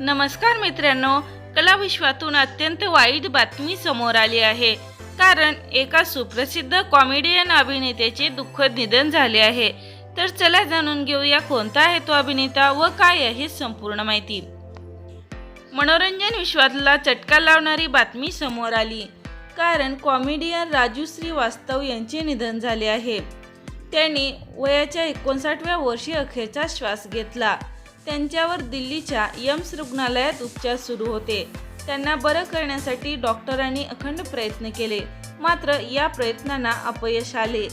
नमस्कार मित्रांनो कलाविश्वातून अत्यंत वाईट बातमी समोर आली आहे. कारण एका सुप्रसिद्ध कॉमेडियन अभिनेत्याचे दुःखद निधन झाले आहे. तर चला जाणून घेऊया कोणता आहे तो अभिनेता व काय आहे संपूर्ण माहिती. मनोरंजन विश्वातला चटका लावणारी बातमी समोर आली. कारण कॉमेडियन राजू श्रीवास्तव यांचे निधन झाले आहे. त्यांनी वयाच्या एकोणसाठव्या वर्षी अखेरचा श्वास घेतला. त्यांच्यावर दिल्लीच्या यम्स रुग्णालयात उपचार सुरू होते. त्यांना बरं करण्यासाठी डॉक्टरांनी अखंड प्रयत्न केले. मात्र या प्रयत्नांना अपयश आले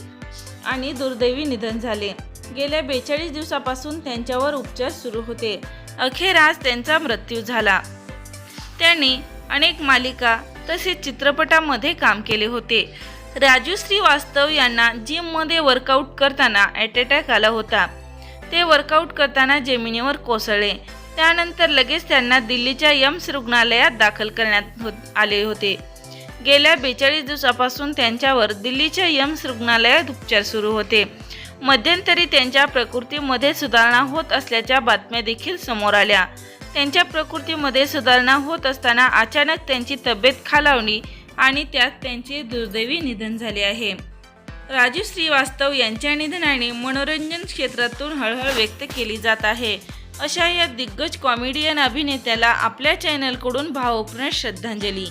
आणि दुर्दैवी निधन झाले. गेल्या बेचाळीस दिवसापासून त्यांच्यावर उपचार सुरू होते. अखेर आज त्यांचा मृत्यू झाला. त्यांनी अनेक मालिका तसेच चित्रपटामध्ये काम केले होते. राजू श्रीवास्तव यांना जिममध्ये वर्कआउट करताना ॲट अटॅक आला होता. ते वर्कआउट करताना जमिनीवर कोसळले. त्यानंतर लगेच त्यांना दिल्लीच्या यम्स रुग्णालयात दाखल करण्यात हो आले होते. गेल्या बेचाळीस दिवसापासून त्यांच्यावर दिल्लीच्या यम्स रुग्णालयात उपचार सुरू होते. मध्यंतरी त्यांच्या प्रकृतीमध्ये सुधारणा होत असल्याच्या बातम्या देखील समोर आल्या. त्यांच्या प्रकृतीमध्ये सुधारणा होत असताना अचानक त्यांची तब्येत खालावली आणि त्यात त्यांचे दुर्दैवी निधन झाले आहे. राजू श्रीवास्तव यांच्या निधनाने मनोरंजन क्षेत्रातून हळहळ व्यक्त केली जात आहे. अशा या दिग्गज कॉमेडियन अभिनेत्याला आपल्या चॅनलकडून भावपूर्ण श्रद्धांजली.